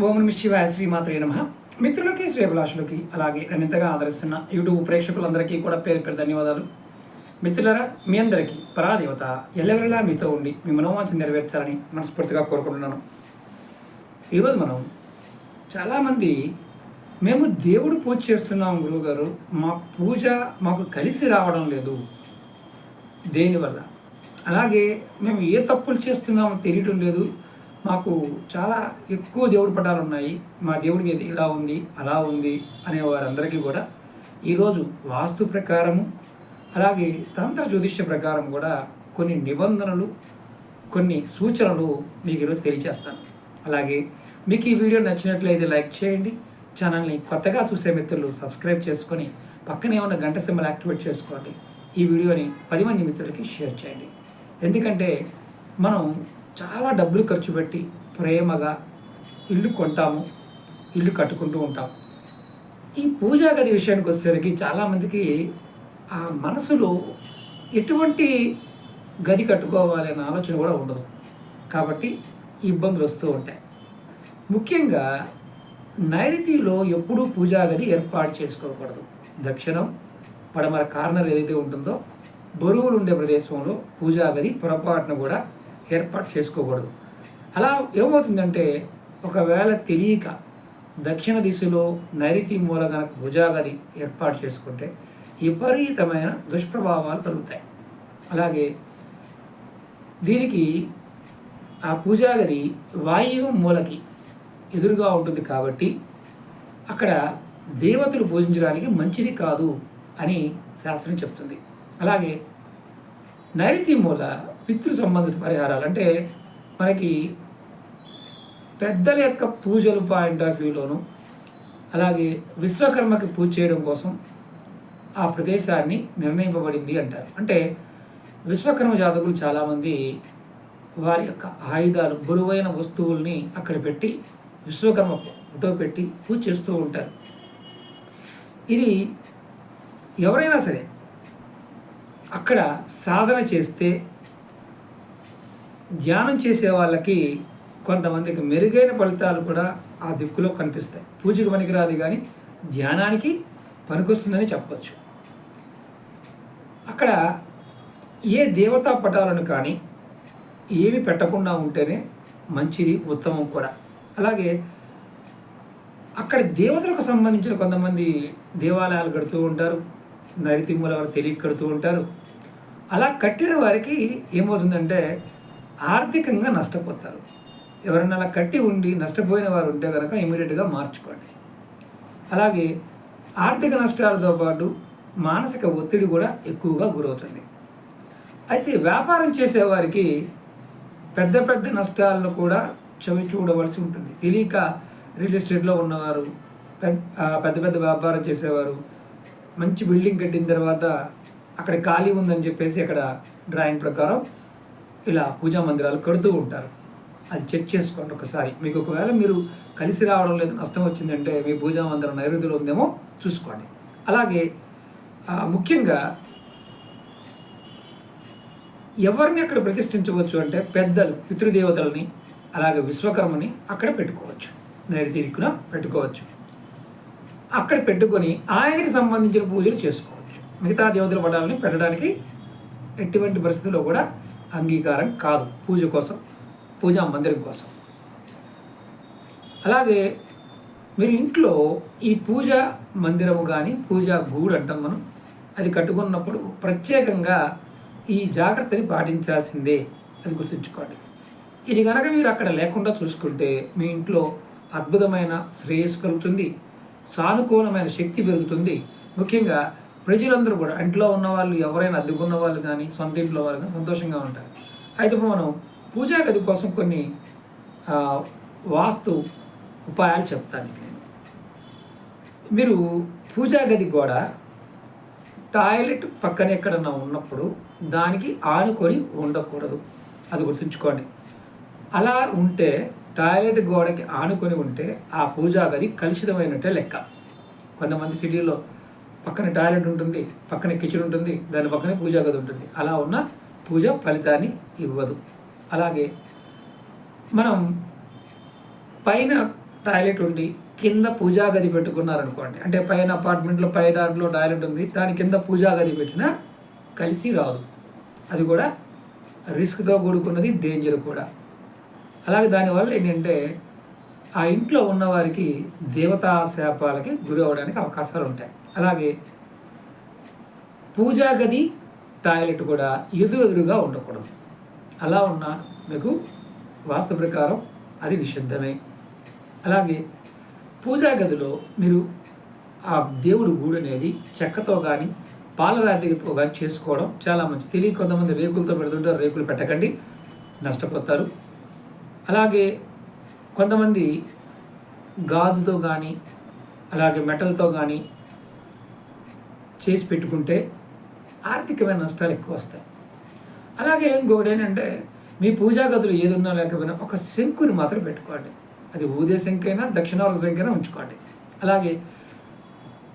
ఓం నమ శివాయ శ్రీమాత్రే నమ. మిత్రులకి శ్రేభిలాషులకి అలాగే నన్ను ఇంతగా ఆదరిస్తున్న యూట్యూబ్ ప్రేక్షకులందరికీ కూడా పేరు పేరు ధన్యవాదాలు. మిత్రులరా మీ అందరికీ పరాదేవత ఎల్లవెల్లా మీతో ఉండి మీ మనోవాంఛ నెరవేర్చాలని మనస్ఫూర్తిగా కోరుకుంటున్నాను. ఈరోజు మనం చాలామంది మేము దేవుడు పూజ చేస్తున్నాం గురువుగారు మా పూజ మాకు కలిసి రావడం లేదు. దేనివల్ల? అలాగే మేము ఏ తప్పులు చేస్తున్నామో తెలియటం లేదు. మాకు చాలా ఎక్కువ దేవుడి పటాలు ఉన్నాయి. మా దేవుడికి ఇది ఇలా ఉంది అలా ఉంది అనే వారందరికీ కూడా ఈరోజు వాస్తు ప్రకారము అలాగే తంత్ర జ్యోతిష్య ప్రకారం కూడా కొన్ని నిబంధనలు కొన్ని సూచనలు మీకు ఈరోజు తెలియజేస్తాను. అలాగే మీకు ఈ వీడియో నచ్చినట్లయితే లైక్ చేయండి. ఛానల్ని కొత్తగా చూసే మిత్రులు సబ్స్క్రైబ్ చేసుకొని పక్కనే ఉన్న గంట సింబల్ యాక్టివేట్ చేసుకోండి. ఈ వీడియోని పది మంది మిత్రులకి షేర్ చేయండి. ఎందుకంటే మనం చాలా డబ్బులు ఖర్చు పెట్టి ప్రేమగా ఇల్లు కొంటాము ఇల్లు కట్టుకుంటూ ఉంటాం. ఈ పూజా గది విషయానికి వచ్చేసరికి చాలామందికి ఆ మనసులో ఎటువంటి గది కట్టుకోవాలి అనే ఆలోచన కూడా ఉండదు. కాబట్టి ఈ ఇబ్బందులు వస్తూ ఉంటాయి. ముఖ్యంగా నైరుతిలో ఎప్పుడూ పూజా గది ఏర్పాటు చేసుకోకూడదు. దక్షిణం పడమర కార్నర్ ఏదైతే ఉంటుందో బరువులు ఉండే ప్రదేశంలో పూజా గది పొరపాటున కూడా ఏర్పాటు చేసుకోకూడదు. అలా ఏమవుతుందంటే ఒకవేళ తెలియక దక్షిణ దిశలో నైరుతి మూల గనక ఏర్పాటు చేసుకుంటే విపరీతమైన దుష్ప్రభావాలు కలుగుతాయి అలాగే దీనికి ఆ పూజాగది వాయువు మూలకి ఎదురుగా ఉంటుంది కాబట్టి అక్కడ దేవతలు పూజించడానికి మంచిది కాదు అని శాస్త్రం చెప్తుంది. అలాగే నైరుతి మూల పితృ సంబంధిత పరిహారాలు. అంటే మనకి పెద్దల యొక్క పూజలు పాయింట్ ఆఫ్ వ్యూలోను అలాగే విశ్వకర్మకి పూజ చేయడం కోసం ఆ ప్రదేశాన్ని నిర్ణయింపబడింది అంటారు. అంటే విశ్వకర్మ జాతకులు చాలామంది వారి యొక్క ఆయుధాలు బరువైన వస్తువుల్ని అక్కడ పెట్టి విశ్వకర్మ ఫోటో పెట్టి పూజ చేస్తూ ఉంటారు. ఇది ఎవరైనా సరే అక్కడ సాధన చేస్తే ధ్యానం చేసే వాళ్ళకి కొంతమందికి మెరుగైన ఫలితాలు కూడా ఆ దిక్కులో కనిపిస్తాయి. పూజకు పనికిరాదు కానీ ధ్యానానికి పనికొస్తుందని చెప్పవచ్చు అక్కడ ఏ దేవతా పటాలను కానీ ఏమి పెట్టకుండా ఉంటేనే మంచిది ఉత్తమం కూడా. అలాగే అక్కడ దేవతలకు సంబంధించిన కొంతమంది దేవాలయాలు కడుతూ ఉంటారు నరితిమ్మల వారు తెలియ కడుతూ ఉంటారు. అలా కట్టిన వారికి ఏమవుతుందంటే ఆర్థికంగా నష్టపోతారు. ఎవరైనా అలా కట్టి ఉండి నష్టపోయిన వారు ఉంటే కనుక ఇమీడియట్గా మార్చుకోండి. అలాగే ఆర్థిక నష్టాలతో పాటు మానసిక ఒత్తిడి కూడా ఎక్కువగా గురవుతుంది. అయితే వ్యాపారం చేసేవారికి పెద్ద పెద్ద నష్టాలను కూడా చవి చూడవలసి ఉంటుంది. తెలియక రియల్ ఎస్టేట్లో ఉన్నవారు పెద్ద పెద్ద పెద్ద వ్యాపారం చేసేవారు మంచి బిల్డింగ్ కట్టిన తర్వాత అక్కడ ఖాళీ ఉందని చెప్పేసి అక్కడ డ్రాయింగ్ ప్రకారం ఇలా పూజా మందిరాలు కడుతూ ఉంటారు. అది చెక్ చేసుకోండి ఒకసారి. మీకు ఒకవేళ మీరు కలిసి రావడం లేదు నష్టం వచ్చిందంటే మీ పూజా మందిరం నైరుతిలో ఉందేమో చూసుకోండి. అలాగే ముఖ్యంగా ఎవరిని అక్కడ ప్రతిష్ఠించవచ్చు అంటే పెద్దలు పితృదేవతలని అలాగే విశ్వకర్మని అక్కడ పెట్టుకోవచ్చు. నైరుతి దిక్కున పెట్టుకోవచ్చు. అక్కడ పెట్టుకొని ఆయనకి సంబంధించిన పూజలు చేసుకోవచ్చు. మిగతా దేవతల పటాలని పెట్టడానికి ఎటువంటి పరిస్థితుల్లో కూడా అంగీకారం కాదు. పూజ కోసం పూజా మందిరం కోసం. అలాగే మీరు ఇంట్లో ఈ పూజ మందిరము కానీ పూజా గూడు అంటాం మనం అది కట్టుకున్నప్పుడు ప్రత్యేకంగా ఈ జాగ్రత్తని పాటించాల్సిందే అది గుర్తుంచుకోండి. ఇది కనుక మీరు అక్కడ లేకుండా చూసుకుంటే మీ ఇంట్లో అద్భుతమైన శ్రేయస్సు కలుగుతుంది సానుకూలమైన శక్తి పెరుగుతుంది. ముఖ్యంగా ప్రజలందరూ కూడా ఇంట్లో ఉన్న వాళ్ళు ఎవరైనా అద్దెకున్న వాళ్ళు కానీ సొంత ఇంట్లో వాళ్ళు కానీ సంతోషంగా ఉంటారు. అయితే ఇప్పుడు మనం పూజా గది కోసం కొన్ని వాస్తు ఉపాయాలు చెప్తాను నేను. మీరు పూజా గది గోడ టాయిలెట్ పక్కన ఎక్కడన్నా ఉన్నప్పుడు దానికి ఆనుకొని ఉండకూడదు. అది గుర్తుంచుకోండి. అలా ఉంటే టాయిలెట్ గోడకి ఆనుకొని ఉంటే ఆ పూజా గది కలుషితమైనట్టే లెక్క. కొంతమంది సిటీలో పక్కన టాయిలెట్ ఉంటుంది పక్కన కిచెన్ ఉంటుంది దాని పక్కనే పూజా గది ఉంటుంది. అలా ఉన్న పూజ ఫలితాన్ని ఇవ్వదు. అలాగే మనం పైన టాయిలెట్ ఉండి కింద పూజా గది పెట్టుకున్నారనుకోండి అంటే పైన అపార్ట్మెంట్లో పై దాంట్లో టాయిలెట్ ఉంది దాని కింద పూజా గది పెట్టినా కలిసి రాదు. అది కూడా రిస్క్తో కూడుకున్నది డేంజర్ కూడా. అలాగే దానివల్ల ఏంటంటే ఆ ఇంట్లో ఉన్నవారికి దేవతా శాపాలకి గురి అవ్వడానికి అవకాశాలు ఉంటాయి. అలాగే పూజా గది టాయిలెట్ కూడా ఎదురెదురుగా ఉండకూడదు. అలా ఉన్న మీకు వాస్తు ప్రకారం అది నిషిద్ధమే. అలాగే పూజా గదిలో మీరు ఆ దేవుడు గూడు అనేది చెక్కతో కానీ పాలరాతితో కానీ చేసుకోవడం చాలా మంచి తెలియ కొంతమంది రేకులతో పెడుతుంటారు రేకులు పెట్టకండి నష్టపోతారు. అలాగే కొంతమంది గాజుతో కానీ అలాగే మెటల్తో కానీ చేసి పెట్టుకుంటే ఆర్థికమైన నష్టాలు ఎక్కువ వస్తాయి. అలాగే ఇంకొకటి ఏంటంటే మీ పూజా గదులు లేకపోయినా ఒక శంకుని మాత్రం పెట్టుకోండి. అది ఊదే శంకైనా దక్షిణావర్త శంకైనా ఉంచుకోండి. అలాగే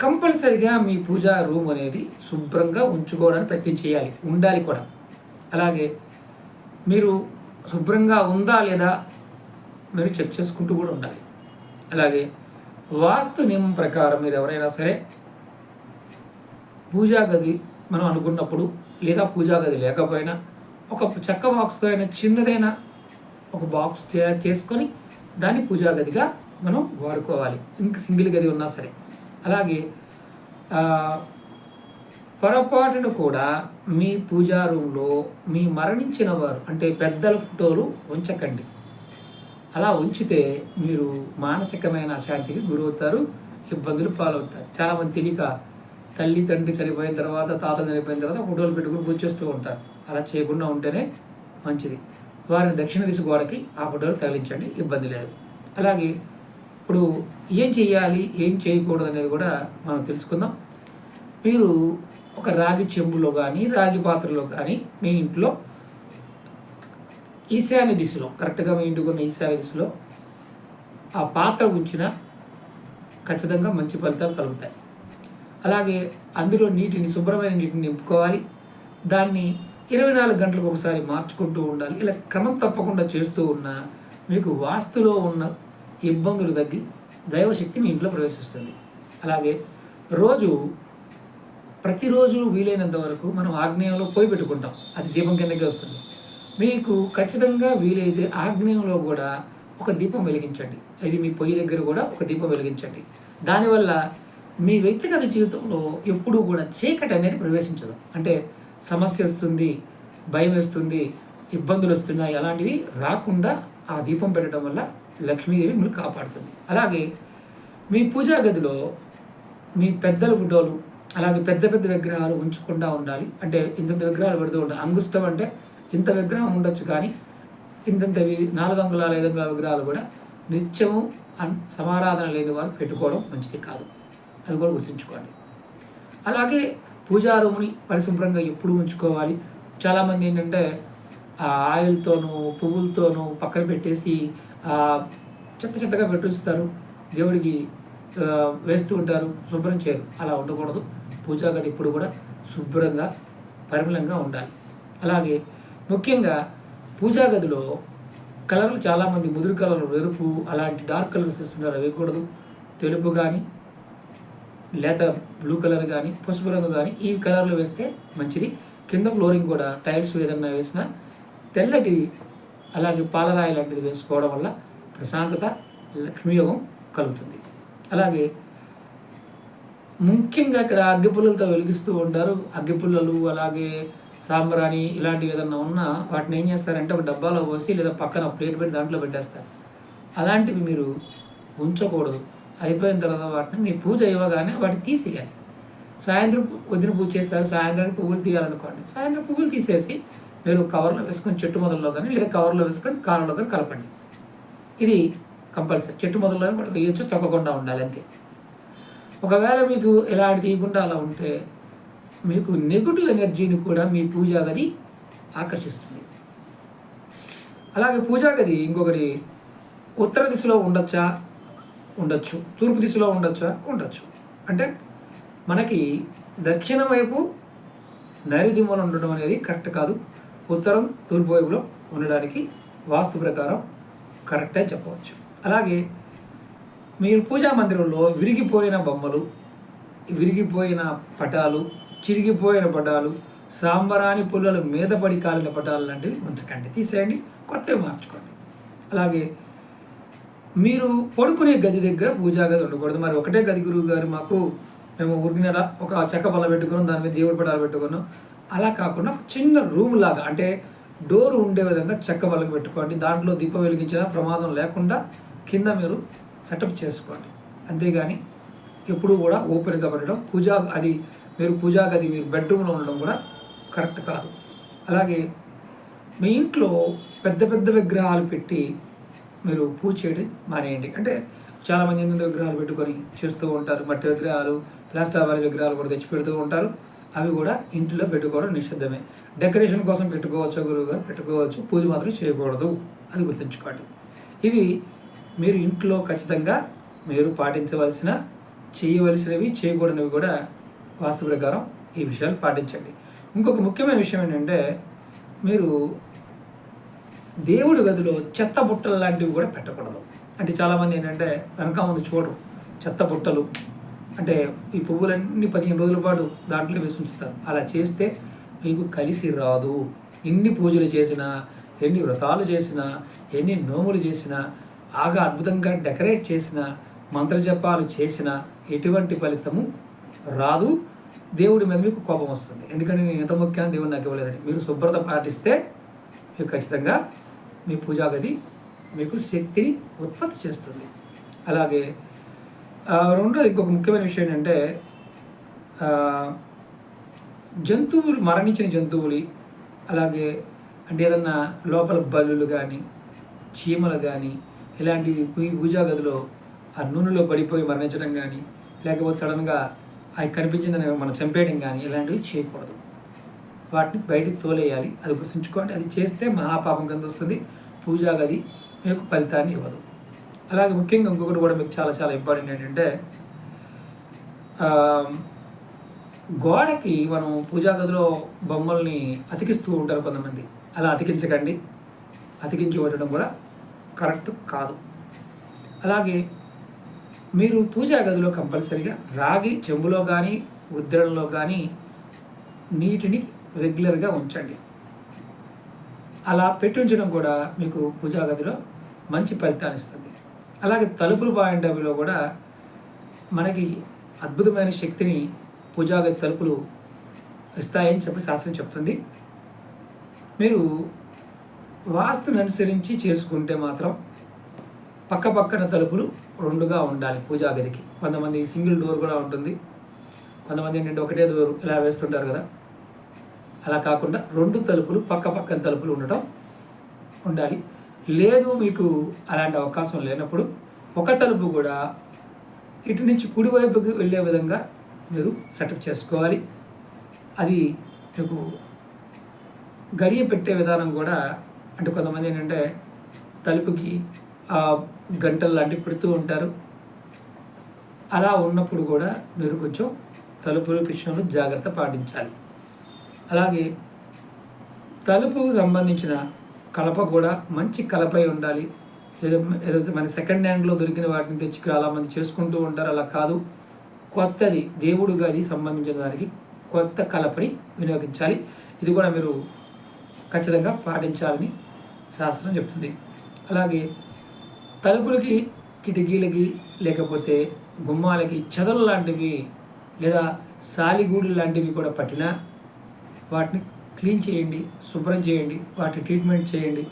కంపల్సరిగా మీ పూజా రూమ్ అనేది శుభ్రంగా ఉంచుకోవడానికి ప్రయత్నం చేయాలి. ఉండాలి కూడా. అలాగే మీరు శుభ్రంగా ఉందా లేదా మీరు చెక్ చేసుకుంటూ కూడా ఉండాలి. అలాగే వాస్తు నియమం ప్రకారం మీరు ఎవరైనా సరే పూజా గది మనం అనుకున్నప్పుడు లేదా పూజా గది లేకపోయినా ఒక చెక్క బాక్స్తో అయినా చిన్నదైనా ఒక బాక్స్ తయారు చేసుకొని దాన్ని పూజా గదిగా మనం వాడుకోవాలి. ఇంక సింగిల్ గది ఉన్నా సరే. అలాగే పొరపాటును కూడా మీ పూజా రూమ్లో మీ మరణించిన వారు అంటే పెద్దల ఫోటోలు ఉంచకండి. అలా ఉంచితే మీరు మానసికమైన అశాంతికి గురవుతారు ఇబ్బందులు పాలవుతారు. చాలామంది తెలియక తల్లి తండ్రి చనిపోయిన తర్వాత తాత చనిపోయిన తర్వాత ఫోటోలు పెట్టుకుని పూజ ఉంటారు. అలా చేయకుండా ఉంటేనే మంచిది. వారిని దక్షిణ దిశ గోడకి ఆ ఫోటోలు తగిలించండి ఇబ్బంది లేదు. అలాగే ఇప్పుడు ఏం చేయాలి ఏం చేయకూడదు అనేది కూడా మనం తెలుసుకుందాం. మీరు ఒక రాగి చెంబులో కానీ రాగి పాత్రలో కానీ మీ ఇంట్లో ఈశాన్య దిశలో కరెక్ట్గా మీ ఈశాన్య దిశలో ఆ పాత్ర ఉంచిన ఖచ్చితంగా మంచి ఫలితాలు కలుగుతాయి. అలాగే అందులో నీటిని శుభ్రమైన నీటిని నింపుకోవాలి. దాన్ని ఇరవై నాలుగు గంటలకు ఒకసారి మార్చుకుంటూ ఉండాలి. ఇలా క్రమం తప్పకుండా చేస్తూ ఉన్నా మీకు వాస్తులో ఉన్న ఇబ్బందులు తగ్గి దైవశక్తి మీ ఇంట్లో ప్రవేశిస్తుంది. అలాగే రోజు ప్రతిరోజు వీలైనంత వరకు మనం ఆగ్నేయంలో పోయి పెట్టుకుంటాం. అది దీపం కిందకే వస్తుంది. మీకు ఖచ్చితంగా వీలైతే ఆగ్నేయంలో కూడా ఒక దీపం వెలిగించండి. ఇది మీ పొయ్యి దగ్గర కూడా ఒక దీపం వెలిగించండి. దానివల్ల మీ వ్యక్తిగత జీవితంలో ఎప్పుడూ కూడా చీకటి అనేది ప్రవేశించదు. అంటే సమస్య వస్తుంది భయం వేస్తుంది ఇబ్బందులు వస్తున్నాయి అలాంటివి రాకుండా ఆ దీపం పెట్టడం వల్ల లక్ష్మీదేవి మీరు కాపాడుతుంది. అలాగే మీ పూజా గదిలో మీ పెద్దల ఫోటోలు అలాగే పెద్ద పెద్ద విగ్రహాలు ఉంచకుండా ఉండాలి. అంటే ఇంత విగ్రహాలు పెడుతూ ఉండాలి. అంగుష్టం అంటే ఇంత విగ్రహం ఉండొచ్చు కానీ ఇంతంతవి నాలుగు అంగుళాల ఐదు అంగుళాల విగ్రహాలు కూడా నిత్యము సమారాధన లేని వారు పెట్టుకోవడం మంచిది కాదు. అది కూడా గుర్తుంచుకోండి. అలాగే పూజారూముని పరిశుభ్రంగా ఎప్పుడు ఉంచుకోవాలి. చాలామంది ఏంటంటే ఆ ఆయిల్తోనూ పువ్వులతోనూ పక్కన పెట్టేసి చెత్త చెత్తగా పెట్టిస్తారు. దేవుడికి వేస్తూ ఉంటారు. శుభ్రం చేయరు. అలా ఉండకూడదు. పూజా గది ఇప్పుడు కూడా శుభ్రంగా పరిమళంగా ఉండాలి. అలాగే ముఖ్యంగా పూజా గదిలో కలర్లు చాలామంది ముదురు కలర్లు ఎరుపు అలాంటి డార్క్ కలర్స్ వేస్తుంటారు అవి వేయకూడదు. తెలుపు కానీ లేత బ్లూ కలర్ కానీ పసుపు రంగు కానీ ఈ కలర్లు వేస్తే మంచిది. కింద ఫ్లోరింగ్ కూడా టైల్స్ ఏదన్నా వేసినా తెల్లటి అలాగే పాలరాయి లాంటిది వేసుకోవడం వల్ల ప్రశాంతత లక్ష్మీయోగం కలుగుతుంది. అలాగే ముఖ్యంగా ఇక్కడ అగ్గిపుల్లలతో వెలిగిస్తూ ఉంటారు. అగ్గిపుల్లలు అలాగే సాంబ్రాణి ఇలాంటివి ఏదన్నా ఉన్నా వాటిని ఏం చేస్తారంటే ఒక డబ్బాలో పోసి లేదా పక్కన ప్లేట్ పెట్టి దాంట్లో పెట్టేస్తారు. అలాంటివి మీరు ఉంచకూడదు. అయిపోయిన తర్వాత వాటిని మీ పూజ ఇవ్వగానే వాటిని తీసేయాలి. సాయంత్రం వదిన పూజ చేస్తారు. సాయంత్రానికి పువ్వులు తీయాలనుకోండి. సాయంత్రం పువ్వులు తీసేసి మీరు కవర్లో వేసుకొని చెట్టు మొదల్లో కానీ లేదా కవర్లో వేసుకొని కారంలో కానీ కలపండి. ఇది కంపల్సరీ. చెట్టు మొదల్లో కూడా వేయచ్చు తొక్కకుండా ఉండాలి అంతే. ఒకవేళ మీకు ఇలాంటి తీయకుండా అలా ఉంటే మీకు నెగిటివ్ ఎనర్జీని కూడా మీ పూజా గది ఆకర్షిస్తుంది. అలాగే పూజా గది ఇంకొకటి ఉత్తర దిశలో ఉండొచ్చా? ఉండొచ్చు. తూర్పు దిశలో ఉండొచ్చా? ఉండొచ్చు. అంటే మనకి దక్షిణ వైపు నైరుతి ఉండడం అనేది కరెక్ట్ కాదు. ఉత్తరం తూర్పు వైపులో ఉండడానికి వాస్తు ప్రకారం కరెక్టే చెప్పవచ్చు. అలాగే మీరు పూజా మందిరంలో విరిగిపోయిన బొమ్మలు విరిగిపోయిన పటాలు చిరిగిపోయిన పటాలు సాంబరాని పుల్లలు మీద పడి కాలిన పటాలు లాంటివి ఉంచకండి. తీసేయండి కొత్తవి మార్చుకోండి. అలాగే మీరు పడుకునే గది దగ్గర పూజా గది ఉండకూడదు. మరి ఒకటే గది గురువు గారు మాకు మేము ఊరికినలా ఒక చెక్క బల్ల పెట్టుకున్నాం దాని మీద దేవుడి పటాలు పెట్టుకున్నాం. అలా కాకుండా చిన్న రూమ్ లాగా అంటే డోర్ ఉండే విధంగా చెక్క బల్లకి పెట్టుకోండి. దాంట్లో దీపం వెలిగించిన ప్రమాదం లేకుండా కింద మీరు సెటప్ చేసుకోండి. అంతేగాని ఎప్పుడూ కూడా ఓపెన్గా పెట్టడం పూజా అది మీరు పూజా గది మీరు బెడ్రూమ్లో ఉండడం కూడా కరెక్ట్ కాదు. అలాగే మీ ఇంట్లో పెద్ద పెద్ద విగ్రహాలు పెట్టి మీరు పూజ చేయడం మానేయండి. అంటే చాలామంది ఎన్నెందో విగ్రహాలు పెట్టుకొని చేస్తూ ఉంటారు? మట్టి విగ్రహాలు ప్లాస్టర్ వారి విగ్రహాలు కూడా తెచ్చి పెడుతూ ఉంటారు. అవి కూడా ఇంటిలో పెట్టుకోవడం నిషిద్ధమే. డెకరేషన్ కోసం పెట్టుకోవచ్చు గురువు గారు పెట్టుకోవచ్చు. పూజ మాత్రం చేయకూడదు. అది గుర్తుంచుకోండి. ఇవి మీరు ఇంట్లో ఖచ్చితంగా మీరు పాటించవలసిన చేయవలసినవి చేయకూడనివి కూడా వాస్తు ప్రకారం ఈ విషయాలు పాటించండి. ఇంకొక ముఖ్యమైన విషయం ఏంటంటే మీరు దేవుడి గదిలో చెత్త బుట్టలు లాంటివి కూడా పెట్టకూడదు. అంటే చాలామంది ఏంటంటే వెనక ముందు చూడరు. చెత్త బుట్టలు అంటే ఈ పువ్వులన్నీ పదిహేను రోజుల పాటు దాంట్లో వేసి ఉంచుతారు. అలా చేస్తే మీకు కలిసి రాదు. ఎన్ని పూజలు చేసినా ఎన్ని వ్రతాలు చేసినా ఎన్ని నోములు చేసినా బాగా అద్భుతంగా డెకరేట్ చేసినా మంత్రజపాలు చేసినా ఎటువంటి ఫలితము రాదు. దేవుడి మీద మీకు కోపం వస్తుంది. ఎందుకంటే నేను ఎంత ముఖ్యాన్ని దేవుడు నాకు ఇవ్వలేదని. మీరు శుభ్రత పాటిస్తే మీకు ఖచ్చితంగా మీ పూజాగది మీకు శక్తిని ఉత్పత్తి చేస్తుంది. అలాగే రెండో ఇంకొక ముఖ్యమైన విషయం ఏంటంటే జంతువులు మరణించిన జంతువులు అలాగే అంటే ఏదన్నా లోపల బల్లులు కానీ చీమలు కానీ ఇలాంటివి పూ- పూజా గదిలో ఆ నూనెలో పడిపోయి మరణించడం కానీ లేకపోతే సడన్గా అవి కనిపించిందని మనం చంపేయడం కానీ ఇలాంటివి చేయకూడదు. వాటిని బయటికి తోలేయాలి. అది గుర్తుంచుకోండి. అది చేస్తే మహాపాపం కింద వస్తుంది. పూజా గది మీకు ఫలితాన్ని ఇవ్వదు. అలాగే ముఖ్యంగా ఇంకొకటి కూడా మీకు చాలా చాలా ఇంపార్టెంట్ ఏంటంటే గోడకి మనం పూజా గదిలో బొమ్మల్ని అతికిస్తూ ఉంటారు కొంతమంది. అలా అతికించకండి. అతికించి ఉండడం కూడా కరెక్ట్ కాదు. అలాగే మీరు పూజా గదిలో కంపల్సరిగా రాగి చెంబులో కానీ ఉద్రణలో కానీ నీటిని రెగ్యులర్గా ఉంచండి. అలా పెట్టించడం కూడా మీకు పూజా గదిలో మంచి ఫలితాన్ని ఇస్తుంది. అలాగే తలుపులు బాయండవిలో కూడా మనకి అద్భుతమైన శక్తిని పూజా గది తలుపులు ఇస్తాయని చెప్పి శాస్త్రం చెప్తుంది. మీరు వాస్తుని అనుసరించి చేసుకుంటే మాత్రం పక్క పక్కన తలుపులు రెండుగా ఉండాలి పూజా గదికి. కొంతమంది సింగిల్ డోర్ కూడా ఉంటుంది. కొంతమంది ఏంటంటే ఒకటే డోర్ ఇలా వేస్తుంటారు కదా. అలా కాకుండా రెండు తలుపులు పక్క పక్కన తలుపులు ఉండటం ఉండాలి. లేదు మీకు అలాంటి అవకాశం లేనప్పుడు ఒక తలుపు కూడా ఇటు నుంచి కుడివైపుకి వెళ్ళే విధంగా మీరు సెటప్ చేసుకోవాలి. అది మీకు గడియ పెట్టే విధానం కూడా అంటే కొంతమంది ఏంటంటే తలుపుకి ఆ గంటలు లాంటివి పెడుతూ ఉంటారు. అలా ఉన్నప్పుడు కూడా మీరు కొంచెం తలుపుల విషయంలో జాగ్రత్త పాటించాలి. అలాగే తలుపుకు సంబంధించిన కలప కూడా మంచి కలపై ఉండాలి. ఏదో ఏదో మన సెకండ్ హ్యాండ్లో దొరికిన వాటిని తెచ్చి చాలామంది చేసుకుంటూ ఉంటారు. అలా కాదు. కొత్తది దేవుడు గది సంబంధించిన దానికి కొత్త కలపని వినియోగించాలి. ఇది కూడా మీరు ఖచ్చితంగా పాటించాలని శాస్త్రం చెప్తుంది. అలాగే తలుపులకి కిటికీలకి లేకపోతే గుమ్మాలకి చెదలు లాంటివి లేదా సాలిగూడు లాంటివి కూడా పట్టినా వాటిని క్లీన్ చేయండి శుభ్రం చేయండి వాటి ట్రీట్మెంట్ చేయండి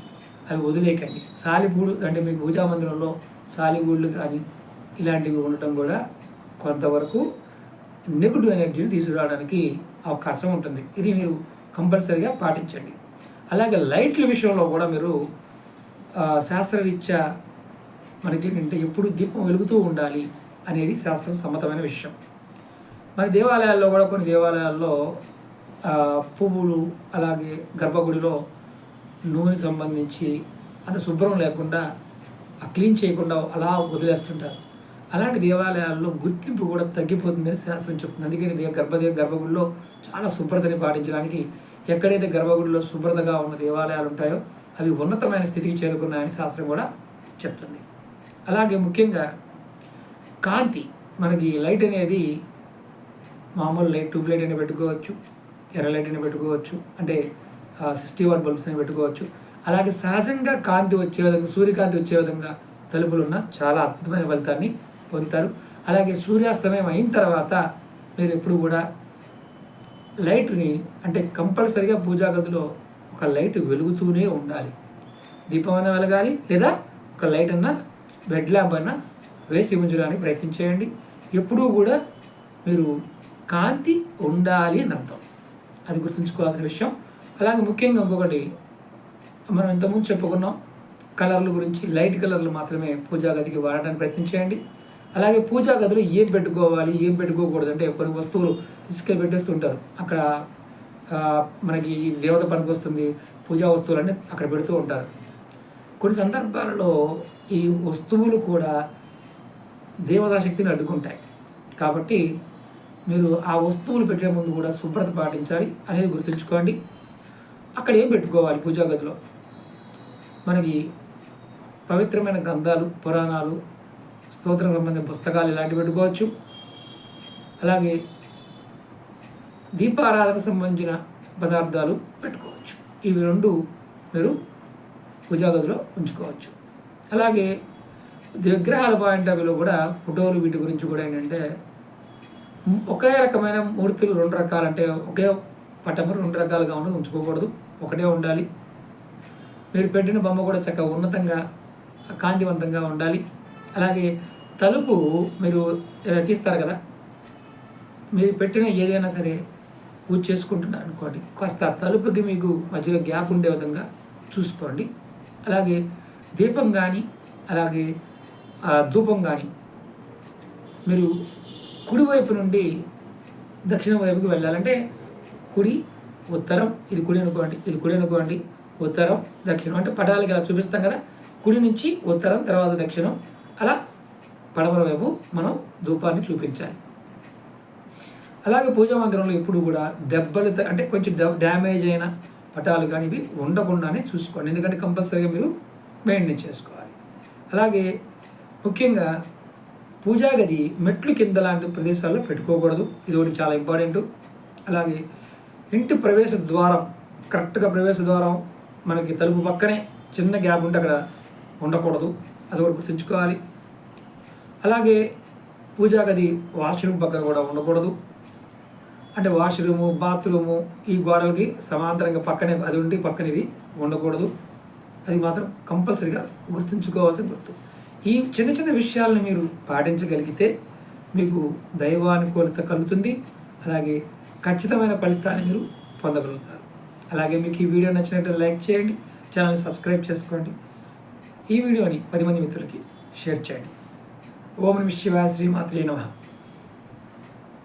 అవి వదిలేకండి సాలిగూడు అంటే మీకు పూజా మందిరంలో సాలిగూళ్ళు కానీ ఇలాంటివి ఉండటం కూడా కొంతవరకు నెగిటివ్ ఎనర్జీని తీసుకురావడానికి అవకాశం ఉంటుంది. ఇది మీరు కంపల్సరీగా పాటించండి. అలాగే లైట్ల విషయంలో కూడా మీరు శాస్త్రరీత్యా మనకి ఏంటంటే ఎప్పుడు దీపం వెలుగుతూ ఉండాలి అనేది శాస్త్రం సమ్మతమైన విషయం. మరి దేవాలయాల్లో కూడా కొన్ని దేవాలయాల్లో పువ్వులు అలాగే గర్భగుడిలో నూనె సంబంధించి అంత శుభ్రం లేకుండా ఆ క్లీన్ చేయకుండా అలా వదిలేస్తుంటారు. అలాంటి దేవాలయాల్లో గుర్తింపు కూడా తగ్గిపోతుందని శాస్త్రం చెప్తుంది. అందుకని దే- గర్భదే గర్భగుడిలో చాలా శుభ్రతని పాటించడానికి ఎక్కడైతే గర్భగుడిలో శుభ్రతగా ఉన్న దేవాలయాలు ఉంటాయో అవి ఉన్నతమైన స్థితికి చేరుకున్నాయని శాస్త్రం కూడా చెప్తుంది. అలాగే ముఖ్యంగా కాంతి మనకి లైట్ అనేది మామూలు లైట్ ట్యూబ్ లైట్ అయినా పెట్టుకోవచ్చు ఎర్ర లైట్ అయినా పెట్టుకోవచ్చు అంటే సిక్స్టీ వాట్ బల్బ్స్ అయినా పెట్టుకోవచ్చు. అలాగే సహజంగా కాంతి వచ్చే విధంగా సూర్యకాంతి వచ్చే విధంగా తలుపులు ఉన్న చాలా అద్భుతమైన ఫలితాన్ని పొందుతారు. అలాగే సూర్యాస్తమయం అయిన తర్వాత మీరు ఎప్పుడు కూడా లైట్ని అంటే కంపల్సరిగా పూజా గదిలో ఒక లైట్ వెలుగుతూనే ఉండాలి. దీపం అన్న వెలగాలి లేదా ఒక లైట్ అన్న బెడ్ ల్యాంప్ అయినా వేసి ఉంచడానికి ప్రయత్నం చేయండి. ఎప్పుడూ కూడా మీరు కాంతి ఉండాలి అని అర్థం. అది గుర్తుంచుకోవాల్సిన విషయం. అలాగే ముఖ్యంగా ఇంకొకటి మనం ఇంతకుముందు చెప్పుకున్నాం కలర్ల గురించి లైట్ కలర్లు మాత్రమే పూజా గదికి వాడడానికి ప్రయత్నం చేయండి. అలాగే పూజా గదిలో ఏం పెట్టుకోవాలి ఏం పెట్టుకోకూడదు అంటే కొన్ని వస్తువులు ఇసుక పెట్టేస్తుంటారు అక్కడ మనకి ఈ దేవత పనికి వస్తుంది పూజా వస్తువులన్నీ అక్కడ పెడుతూ ఉంటారు. కొన్ని సందర్భాలలో ఈ వస్తువులు కూడా దేవతా శక్తిని అడ్డుకుంటాయి. కాబట్టి మీరు ఆ వస్తువులు పెట్టే ముందు కూడా శుభ్రత పాటించాలి అనేది గుర్తుంచుకోండి. అక్కడ ఏం పెట్టుకోవాలి పూజా గదిలో? మనకి పవిత్రమైన గ్రంథాలు పురాణాలు స్తోత్రం సంబంధించిన పుస్తకాలు ఇలాంటివి పెట్టుకోవచ్చు. అలాగే దీపారాధనకు సంబంధించిన పదార్థాలు పెట్టుకోవచ్చు. ఇవి రెండు మీరు పూజాగదిలో ఉంచుకోవచ్చు. అలాగే విగ్రహాల పాయింట్ ఆఫ్ వ్యూలో కూడా ఫోటోలు వీటి గురించి కూడా ఏంటంటే ఒకే రకమైన మూర్తులు రెండు రకాలు అంటే ఒకే పటము రెండు రకాలుగా ఉండదు ఉంచుకోకూడదు. ఒకటే ఉండాలి. మీరు పెట్టిన బొమ్మ కూడా చక్కగా ఉన్నతంగా కాంతివంతంగా ఉండాలి. అలాగే తలుపు మీరు తీస్తారు కదా మీరు పెట్టిన ఏదైనా సరే పూజ చేసుకుంటున్నారు అనుకోండి. కాస్త తలుపుకి మీకు మధ్యలో గ్యాప్ ఉండే విధంగా చూసుకోండి. అలాగే దీపం కానీ అలాగే ఆ ధూపం కానీ మీరు కుడివైపు నుండి దక్షిణ వైపుకి వెళ్ళాలంటే కుడి ఉత్తరం ఇది కుడి అనుకోండి ఇది కుడి అనుకోండి ఉత్తరం దక్షిణం. అంటే పటాలకి అలా చూపిస్తాం కదా కుడి నుంచి ఉత్తరం తర్వాత దక్షిణం. అలా పడమర వైపు మనం ధూపాన్ని చూపించాలి. అలాగే పూజా మందిరంలో ఎప్పుడు కూడా దెబ్బలు అంటే కొంచెం డ్యామేజ్ అయిన పటాలు కానీ ఇవి ఉండకుండానే చూసుకోండి. ఎందుకంటే కంపల్సరీగా మీరు మెయింటైన్ చేసుకోవాలి. అలాగే ముఖ్యంగా పూజా గది మెట్లు కింద లాంటి ప్రదేశాల్లో పెట్టుకోకూడదు. ఇది ఒకటి చాలా ఇంపార్టెంట్. అలాగే ఇంటి ప్రవేశ ద్వారం కరెక్ట్గా ప్రవేశ ద్వారం మనకి తలుపు పక్కనే చిన్న గ్యాప్ ఉంటే అక్కడ ఉండకూడదు. అది ఒకటి గుర్తుంచుకోవాలి. అలాగే పూజా గది వాష్రూమ్ పక్కన కూడా ఉండకూడదు. అంటే వాష్రూము బాత్రూము ఈ గోడలకి సమాంతరంగా పక్కనే అది ఉండి పక్కన ఇది ఉండకూడదు. అది మాత్రం కంపల్సరీగా గుర్తుంచుకోవాల్సిన గుర్తు. ఈ చిన్న చిన్న విషయాలను మీరు పాటించగలిగితే మీకు దైవానుకూలత కలుగుతుంది. అలాగే ఖచ్చితమైన ఫలితాన్ని మీరు పొందగలుగుతారు. అలాగే మీకు ఈ వీడియో నచ్చినట్టు లైక్ చేయండి ఛానల్ సబ్స్క్రైబ్ చేసుకోండి. ఈ వీడియోని పది మంది మిత్రులకి షేర్ చేయండి. ఓం నమ శివాయ శ్రీమాత్రే నమః.